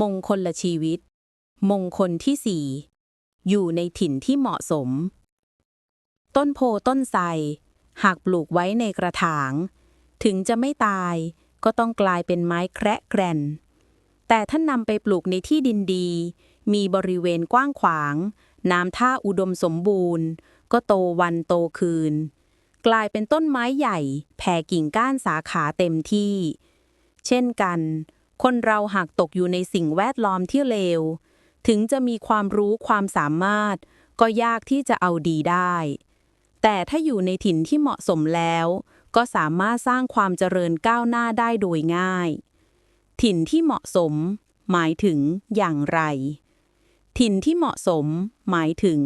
มงคลละชีวิต มงคลที่สี่อยู่ในถิ่นที่เหมาะสม ต้นโพต้นไทรหากปลูกไว้ในกระถาง ถึงจะไม่ตายก็ต้องกลายเป็นไม้แคระแกรน แต่ท่านนำไปปลูกในที่ดินดี มีบริเวณกว้างขวาง น้ำท่าอุดมสมบูรณ์ ก็โตวันโตคืน กลายเป็นต้นไม้ใหญ่ แผ่กิ่งก้านสาขาเต็มที่ เช่นกัน คนเราหากตกอยู่ในสิ่งแวดล้อมที่เลว ถึงจะมีความรู้ความสามารถ ก็ยากที่จะเอาดีได้ แต่ถ้าอยู่ในถิ่นที่เหมาะสมแล้ว ก็สามารถสร้างความเจริญก้าวหน้าได้โดยง่าย ถิ่นที่เหมาะสม หมายถึงอย่างไร ถิ่นที่เหมาะสม หมายถึง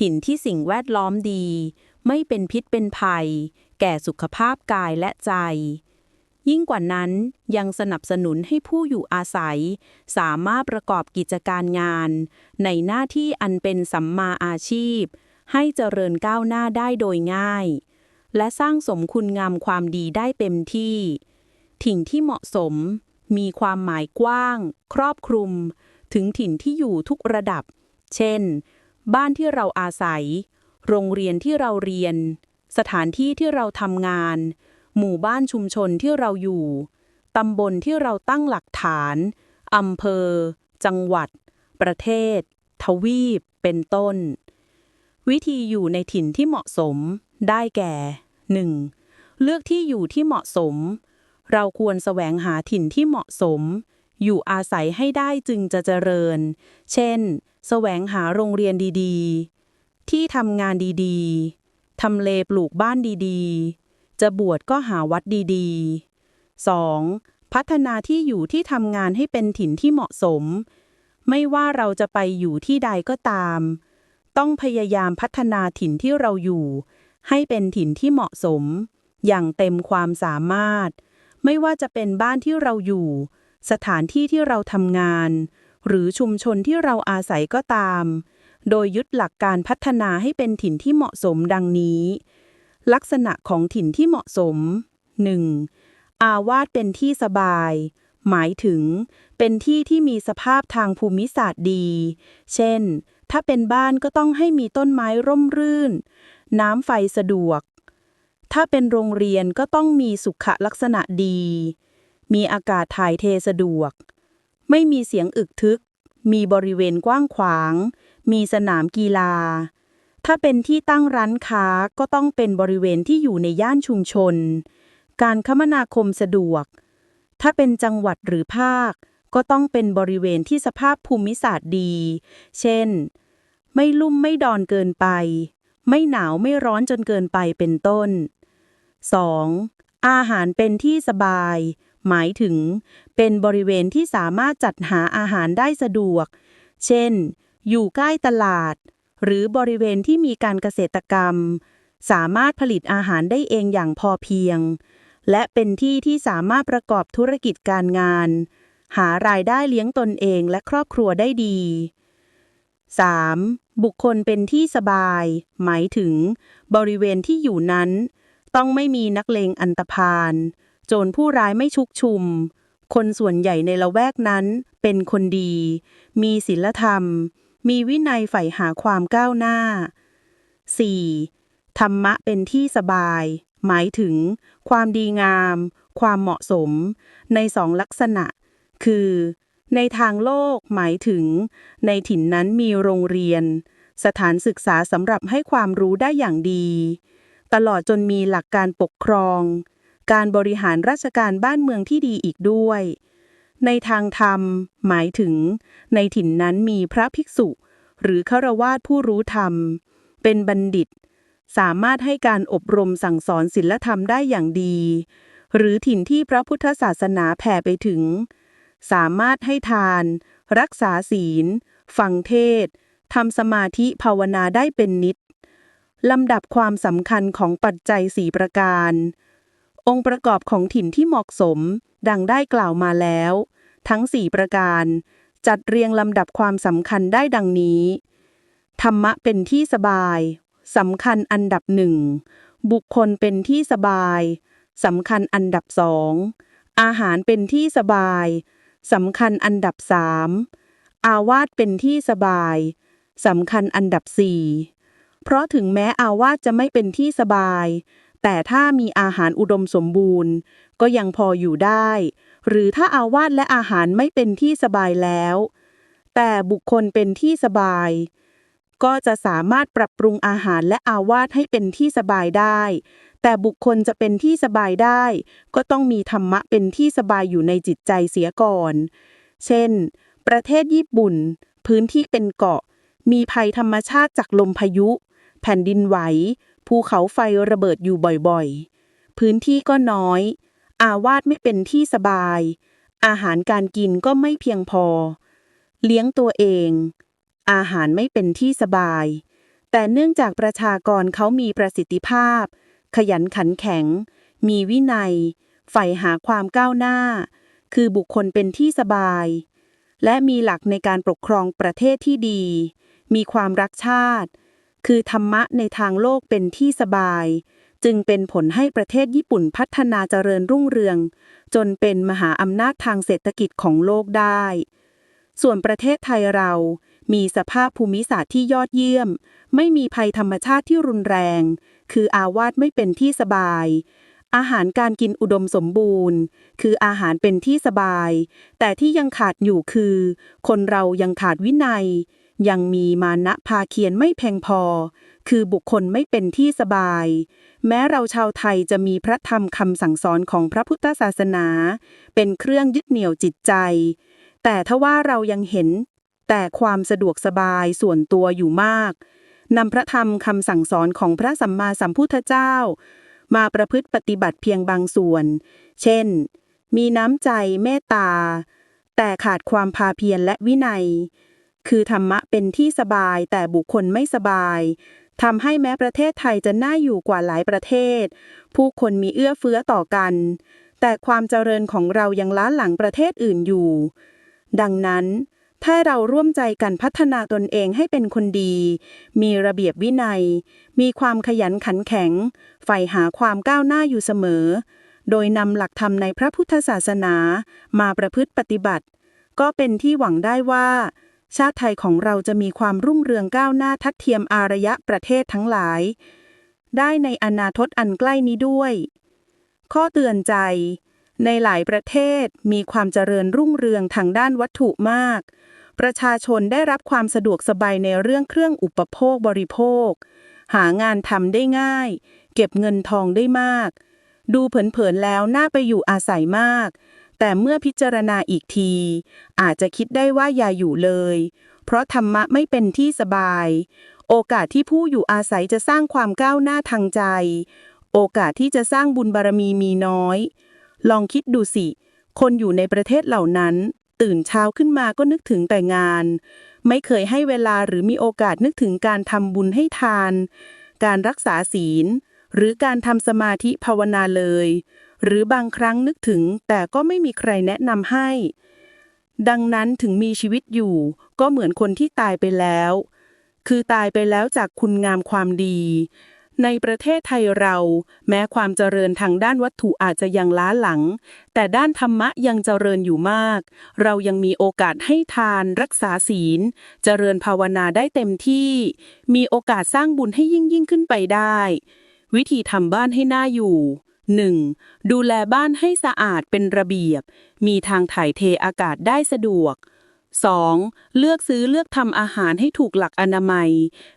ถิ่นที่สิ่งแวดล้อมดี ไม่เป็นพิษเป็นภัย แก่สุขภาพกายและใจ ยิ่งกว่านั้นยังสนับสนุนให้ผู้อยู่อาศัย สามารถประกอบกิจการงาน ในหน้าที่อันเป็นสัมมาอาชีพ ให้เจริญก้าวหน้าได้โดยง่าย และสร้างสมคุณงามความดีได้เต็มที่ถิ่นที่เหมาะสม มีความหมายกว้าง ครอบคลุม ถึงถิ่นที่อยู่ทุกระดับ เช่น บ้านที่เราอาศัย โรงเรียนที่เราเรียน สถานที่ที่เราทำงาน หมู่บ้านชุมชนที่เราอยู่ ตำบลที่เราตั้งหลักฐาน อำเภอ จังหวัด ประเทศ ทวีป เป็นต้น วิธีอยู่ในถิ่นที่เหมาะสม ได้แก่ 1. เลือกที่อยู่ที่เหมาะสม เราควรแสวงหาถิ่นที่เหมาะสม อยู่อาศัยให้ได้จึงจะเจริญ เช่น แสวงหาโรงเรียนดี ๆ ที่ทำงานดี ๆทำเลปลูกบ้านดีๆ จะบวชก็หาวัดดีๆ 2. พัฒนาที่อยู่ที่ทำงานให้เป็นถิ่นที่เหมาะสม ไม่ว่าเราจะไปอยู่ที่ใดก็ตาม ต้องพยายามพัฒนาถิ่นที่เราอยู่ ให้เป็นถิ่นที่เหมาะสม อย่างเต็มความสามารถ ไม่ว่าจะเป็นบ้านที่เราอยู่ สถานที่ที่เราทำงาน หรือชุมชนที่เราอาศัยก็ตาม โดยยึดหลักการพัฒนาให้เป็นถิ่นที่เหมาะสมดังนี้ ลักษณะของถิ่นที่เหมาะสม 1. อาวาสเป็นที่สบาย หมายถึง เป็นที่ที่มีสภาพทางภูมิศาสตร์ดี เช่น ถ้าเป็นบ้านก็ต้องให้มีต้นไม้ร่มรื่น น้ำไฟสะดวก ถ้าเป็นโรงเรียนก็ต้องมีสุขลักษณะดี มีอากาศถ่ายเทสะดวก ไม่มีเสียงอึกทึก มีบริเวณกว้างขวาง มีสนามกีฬา ถ้าเป็นที่ตั้งร้านค้าก็ต้องเป็นบริเวณที่อยู่ในย่านชุมชน การคมนาคมสะดวก ถ้าเป็นจังหวัดหรือภาค ก็ต้องเป็นบริเวณที่สภาพภูมิศาสตร์ดี เช่น ไม่ลุ่มไม่ดอนเกินไป ไม่หนาวไม่ร้อนจนเกินไปเป็นต้น 2. อาหารเป็นที่สบาย หมายถึง เป็นบริเวณที่สามารถจัดหาอาหารได้สะดวก เช่น อยู่ใกล้ตลาด หรือบริเวณที่มีการเกษตรกรรม สามารถผลิตอาหารได้เองอย่างพอเพียง และเป็นที่ที่สามารถประกอบธุรกิจการงาน หารายได้เลี้ยงตนเองและครอบครัวได้ดี 3. บุคคลเป็นที่สบาย หมายถึง บริเวณที่อยู่นั้น ต้องไม่มีนักเลงอันตพาลโจรผู้ร้ายไม่ชุกชุม คนส่วนใหญ่ในละแวกนั้นเป็นคนดี มีศีลธรรม มีวินัยใฝ่หาความก้าวหน้า 4. ธรรมะเป็นที่สบาย หมายถึง ความดีงาม ความเหมาะสม ในสองลักษณะ คือ ในทางโลกหมายถึง ในถิ่นนั้นมีโรงเรียน สถานศึกษาสำหรับให้ความรู้ได้อย่างดี ตลอดจนมีหลักการปกครอง การบริหารราชการบ้านเมืองที่ดีอีกด้วย ในทางธรรม หมายถึง ในถิ่นนั้นมีพระภิกษุ หรือฆราวาสผู้รู้ธรรม เป็นบัณฑิต สามารถให้การอบรมสั่งสอนศีลธรรมได้อย่างดี หรือถิ่นที่พระพุทธศาสนาแผ่ไปถึง สามารถให้ทาน รักษาศีล ฟังเทศทำสมาธิภาวนาได้เป็นนิดลำดับความสำคัญของปัจจัยสี่ประการ องค์ประกอบของถิ่นที่เหมาะสม ดังได้กล่าวมาแล้ว ทั้งสี่ประการ จัดเรียงลำดับความสำคัญได้ดังนี้ ธรรมะเป็นที่สบายสำคัญอันดับหนึ่งบุคคลเป็นที่สบายสำคัญอันดับสองอาหารเป็นที่สบายสำคัญอันดับสามอาวาสเป็นที่สบายสำคัญอันดับสี่เพราะถึงแม้อาวาสจะไม่เป็นที่สบาย แต่ถ้ามีอาหารอุดมสมบูรณ์ ก็ยังพออยู่ได้ หรือถ้าอาวาสและอาหารไม่เป็นที่สบายแล้ว แต่บุคคลเป็นที่สบาย ก็จะสามารถปรับปรุงอาหารและอาวาสให้เป็นที่สบายได้ แต่บุคคลจะเป็นที่สบายได้ ก็ต้องมีธรรมะเป็นที่สบายอยู่ในจิตใจเสียก่อน เช่น ประเทศญี่ปุ่น พื้นที่เป็นเกาะ มีภัยธรรมชาติจากลมพายุ แผ่นดินไหว ภูเขาไฟระเบิดอยู่บ่อยๆ พื้นที่ก็น้อย อาวาสไม่เป็นที่สบาย อาหารการกินก็ไม่เพียงพอ เลี้ยงตัวเอง อาหารไม่เป็นที่สบาย แต่เนื่องจากประชากรเขามีประสิทธิภาพ ขยันขันแข็ง มีวินัย ใฝ่หาความก้าวหน้า คือบุคคลเป็นที่สบาย และมีหลักในการปกครองประเทศที่ดี มีความรักชาติ คือธรรมะในทางโลกเป็นที่สบาย จึงเป็นผลให้ประเทศญี่ปุ่นพัฒนาเจริญรุ่งเรือง จนเป็นมหาอำนาจทางเศรษฐกิจของโลกได้ ส่วนประเทศไทยเรา มีสภาพภูมิศาสตร์ที่ยอดเยี่ยม ไม่มีภัยธรรมชาติที่รุนแรง คืออาวาสไม่เป็นที่สบายอาหารการกินอุดมสมบูรณ์ คืออาหารเป็นที่สบาย แต่ที่ยังขาดอยู่คือ คนเรายังขาดวินัย ยังมีมานะพาเคียนไม่เพียงพอ คือบุคคลไม่เป็นที่สบาย แม้เราชาวไทยจะมีพระธรรมคำสั่งสอนของพระพุทธศาสนา เป็นเครื่องยึดเหนี่ยวจิตใจ แต่ถ้าว่าเรายังเห็น แต่ความสะดวกสบายส่วนตัวอยู่มากนำพระธรรมคำสั่งสอนของพระสัมมาสัมพุทธเจ้า มาประพฤติปฏิบัติเพียงบางส่วน เช่น มีน้ำใจเมตตา แต่ขาดความพาเพียรและวินัย คือธรรมะเป็นที่สบายแต่บุคคลไม่สบายทำให้แม้ประเทศไทยจะน่าอยู่กว่าหลายประเทศ ผู้คนมีเอื้อเฟื้อต่อกัน แต่ความเจริญของเรายังล้าหลังประเทศอื่นอยู่ ดังนั้น ถ้าเราร่วมใจกันพัฒนาตนเองให้เป็นคนดี มีระเบียบวินัย มีความขยันขันแข็ง ใฝ่หาความก้าวหน้าอยู่เสมอ โดยนำหลักธรรมในพระพุทธศาสนามาประพฤติปฏิบัติ ก็เป็นที่หวังได้ว่า ชาติไทยของเราจะมีความรุ่งเรืองก้าวหน้าทัดเทียมอารยะประเทศทั้งหลาย ได้ในอนาคตอันใกล้นี้ด้วย ข้อเตือนใจ ในหลายประเทศมีความเจริญรุ่งเรืองทางด้านวัตถุมาก ประชาชนได้รับความสะดวกสบายในเรื่องเครื่องอุปโภคบริโภค หางานทำได้ง่าย เก็บเงินทองได้มาก ดูเผินๆแล้วน่าไปอยู่อาศัยมาก แต่เมื่อพิจารณาอีกที อาจจะคิดได้ว่าอย่าอยู่เลย เพราะธรรมะไม่เป็นที่สบาย โอกาสที่ผู้อยู่อาศัยจะสร้างความก้าวหน้าทางใจ โอกาสที่จะสร้างบุญบารมีมีน้อย ลองคิดดูสิ คนอยู่ในประเทศเหล่านั้น ตื่นเช้าขึ้นมาก็นึกถึงแต่งาน ไม่เคยให้เวลาหรือมีโอกาสนึกถึงการทำบุญให้ทาน การรักษาศีล หรือการทำสมาธิภาวนาเลย หรือบางครั้งนึกถึงแต่ก็ไม่มีใครแนะนำให้ ดังนั้นถึงมีชีวิตอยู่ ก็เหมือนคนที่ตายไปแล้ว คือตายไปแล้วจากคุณงามความดี ในประเทศไทยเรา แม้ความเจริญทางด้านวัตถุอาจจะยังล้าหลัง แต่ด้านธรรมะยังเจริญอยู่มาก เรายังมีโอกาสให้ทานรักษาศีล เจริญภาวนาได้เต็มที่ มีโอกาสสร้างบุญให้ยิ่งยิ่งขึ้นไปได้วิธีทำบ้านให้น่าอยู่ 1. ดูแลบ้านให้สะอาดเป็นระเบียบ มีทางถ่ายเทอากาศได้สะดวก 2. เลือกซื้อเลือกทำอาหารให้ถูกหลักอนามัย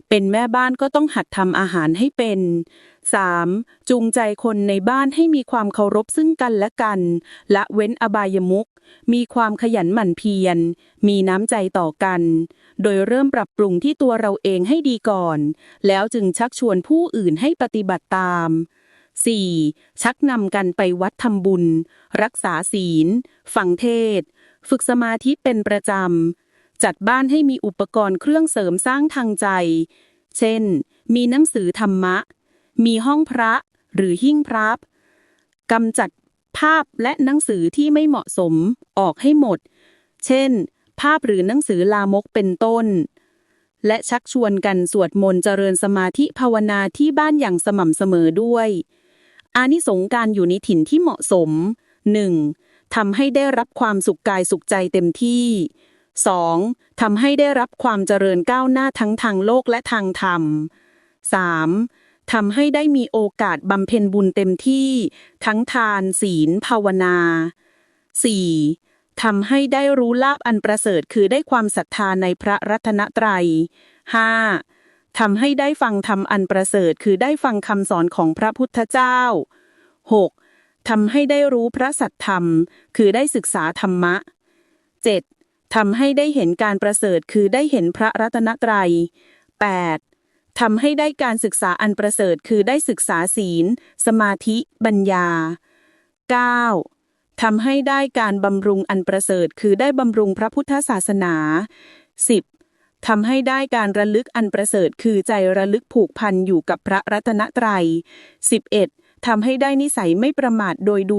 เป็นแม่บ้านก็ต้องหัดทำอาหารให้เป็น 3. จูงใจคนในบ้านให้มีความเคารพซึ่งกันและกัน ละเว้นอบายมุขมีความขยันหมั่นเพียร มีน้ำใจต่อกัน โดยเริ่มปรับปรุงที่ตัวเราเองให้ดีก่อน แล้วจึงชักชวนผู้อื่นให้ปฏิบัติตาม 4. ชักนำกันไปวัดทำบุญ รักษาศีลฟังเทศ ฝึกสมาธิเป็นประจำ จัดบ้านให้มีอุปกรณ์เครื่องเสริมสร้างทางใจ เช่น มีหนังสือธรรมะ มีห้องพระหรือหิ้งพระกำจัดภาพและหนังสือที่ไม่เหมาะสมออกให้หมด เช่น ภาพหรือหนังสือลามกเป็นต้น และชักชวนกันสวดมนต์เจริญสมาธิภาวนาที่บ้านอย่างสม่ำเสมอด้วย อานิสงการอยู่ในถิ่นที่เหมาะสม 1. ทำให้ได้รับความสุขกายสุขใจเต็มที่ 2. ทำให้ได้รับความเจริญก้าวหน้าทั้งทางโลกและทางธรรม 3. ทำให้ได้มีโอกาสบำเพ็ญบุญเต็มที่ ทั้งทานศีล ภาวนา 4. ทำให้ได้รู้ลาบอันประเสริฐคือได้ความศรัทธาในพระรัตนตรัย 5. ทำให้ได้ฟังธรรมอันประเสริฐคือได้ฟังคำสอนของพระพุทธเจ้า 6. ทำให้ได้รู้พระสัทธรรม คือได้ศึกษาธรรมะ 7. ทำให้ได้เห็นการประเสริฐคือได้เห็นพระรัตนตรัย 8. ทำให้ได้การศึกษาอันประเสริฐคือได้ศึกษาศีล สมาธิปัญญา 9. ทำให้ได้การบำรุงอันประเสริฐคือได้บำรุงพระพุทธศาสนา 10. ทำให้ได้การระลึกอันประเสริฐคือใจระลึกผูกพันอยู่กับพระรัตนตรัย 11. ทำให้ได้นิสัยไม่ประมาทโดยดู